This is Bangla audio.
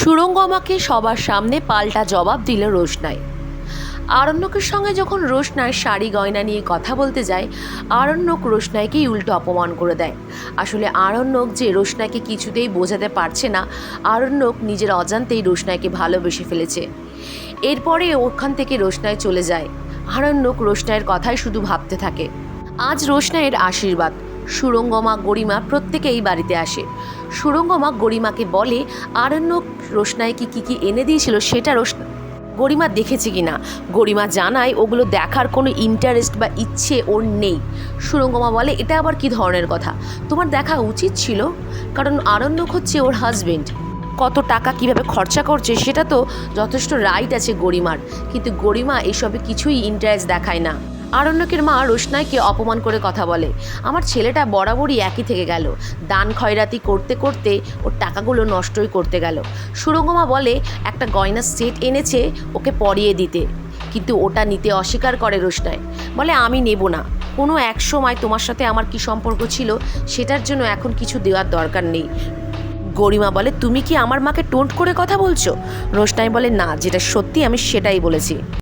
সুরঙ্গমাকে সবার সামনে পাল্টা জবাব দিল রোশনাই। আরণ্যকের সঙ্গে যখন রোশনাই শাড়ি গয়না নিয়ে কথা বলতে যায়, আরণ্যক রোশনাইকেই উল্টো অপমান করে দেয়। আসলে আরণ্যক যে রোশনাইকে কিছুতেই বোঝাতে পারছে না, আরণ্যক নিজের অজান্তেই রোশনাইকে ভালোবেসে ফেলেছে। এরপরে ওখান থেকে রোশনাই চলে যায়। আরণ্যক রোশনাইয়ের কথাই শুধু ভাবতে থাকে। আজ রোশনাইয়ের আশীর্বাদ। সুরঙ্গমা গরিমা প্রত্যেকেই বাড়িতে আসে। সুরঙ্গমা গরিমাকে বলে আরণ্যক রোশনাইকে কী কী এনে দিয়েছিল সেটা রোশনা গরিমা দেখেছে কি না? গরিমা জানায়, ওগুলো দেখার কোনো ইন্টারেস্ট বা ইচ্ছে ওর নেই। সুরঙ্গমা বলে, এটা আবার কি ধরনের কথা? তোমার দেখা উচিত ছিল, কারণ আরণ্যক হচ্ছে ওর হাজবেন্ড কত টাকা কীভাবে খরচা করছে সেটা তো যথেষ্ট রাইট আছে গরিমার। কিন্তু গরিমা এসবে কিছুই ইন্টারেস্ট দেখায় না। আরণ্যকের মা রোশনাইকে অপমান করে কথা বলে। আমার ছেলেটা বরাবরই একই থেকে গেল। দান খয়রাতি করতে করতে ওর টাকাগুলো নষ্টই করতে গেল। সুরঙ্গমা বলে, একটা গয়নার সেট এনেছে ওকে পরিয়ে দিতে। কিন্তু ওটা নিতে অস্বীকার করে রোশনাই। বলে, আমি নেব না। কোনো এক সময় তোমার সাথে আমার কি সম্পর্ক ছিল সেটার জন্য এখন কিছু দেওয়ার দরকার নেই। গরিমা বলে, তুমি কি আমার মাকে টোন্ট করে কথা বলছো? রোশনাই বলে, না, যেটা সত্যি আমি সেটাই বলেছি।